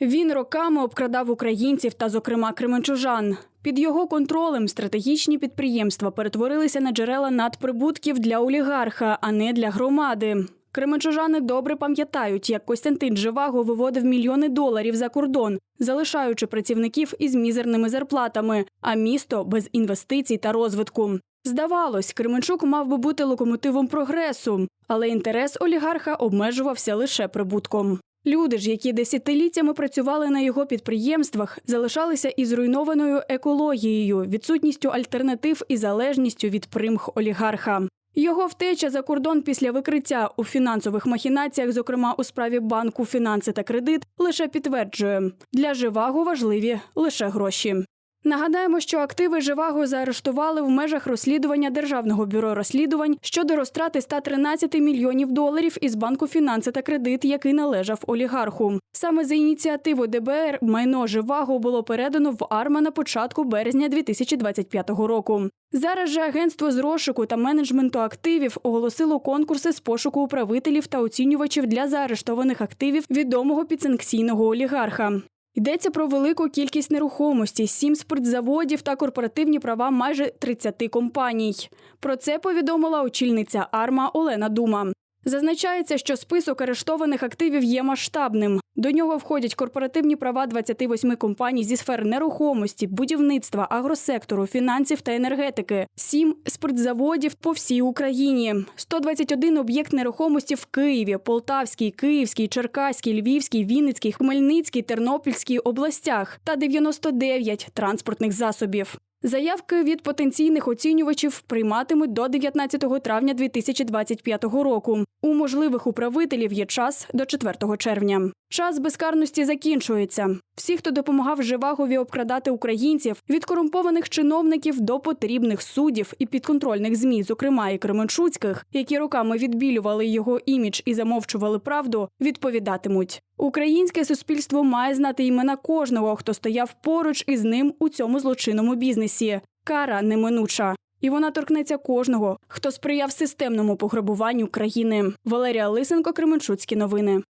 Він роками обкрадав українців та, зокрема, кременчужан. Під його контролем стратегічні підприємства перетворилися на джерела надприбутків для олігарха, а не для громади. Кременчужани добре пам'ятають, як Костянтин Живаго виводив мільйони доларів за кордон, залишаючи працівників із мізерними зарплатами, а місто без інвестицій та розвитку. Здавалось, Кременчук мав би бути локомотивом прогресу, але інтерес олігарха обмежувався лише прибутком. Люди ж, які десятиліттями працювали на його підприємствах, залишалися із руйнованою екологією, відсутністю альтернатив і залежністю від примх олігарха. Його втеча за кордон після викриття у фінансових махінаціях, зокрема у справі банку фінанси та кредит, лише підтверджує для живагу важливі лише гроші. Нагадаємо, що активи Живаго заарештували в межах розслідування Державного бюро розслідувань щодо розтрати 113 мільйонів доларів із банку фінанси та кредит, який належав олігарху. Саме за ініціативу ДБР майно Живаго було передано в АРМА на початку березня 2025 року. Зараз же агентство з розшуку та менеджменту активів оголосило конкурси з пошуку управителів та оцінювачів для заарештованих активів відомого підсанкційного олігарха. Йдеться про велику кількість нерухомості, сім спиртзаводів та корпоративні права майже 30 компаній. Про це повідомила очільниця АРМА Олена Дума. Зазначається, що список арештованих активів є масштабним. До нього входять корпоративні права 28 компаній зі сфер нерухомості, будівництва, агросектору, фінансів та енергетики, сім спиртзаводів по всій Україні, 121 об'єкт нерухомості в Києві, Полтавській, Київській, Черкаській, Львівській, Вінницькій, Хмельницькій, Тернопільській областях та 99 транспортних засобів. Заявки від потенційних оцінювачів прийматимуть до 19 травня 2025 року. У можливих управителів є час до 4 червня. Час безкарності закінчується. Всі, хто допомагав Живагові обкрадати українців, від корумпованих чиновників до потрібних суддів і підконтрольних змі, зокрема і Кременчуцьких, які роками відбілювали його імідж і замовчували правду, відповідатимуть. Українське суспільство має знати імена кожного, хто стояв поруч із ним у цьому злочинному бізнесі. Кара неминуча. І вона торкнеться кожного, хто сприяв системному пограбуванню країни. Валерія Лисенко, Кременчуцькі новини.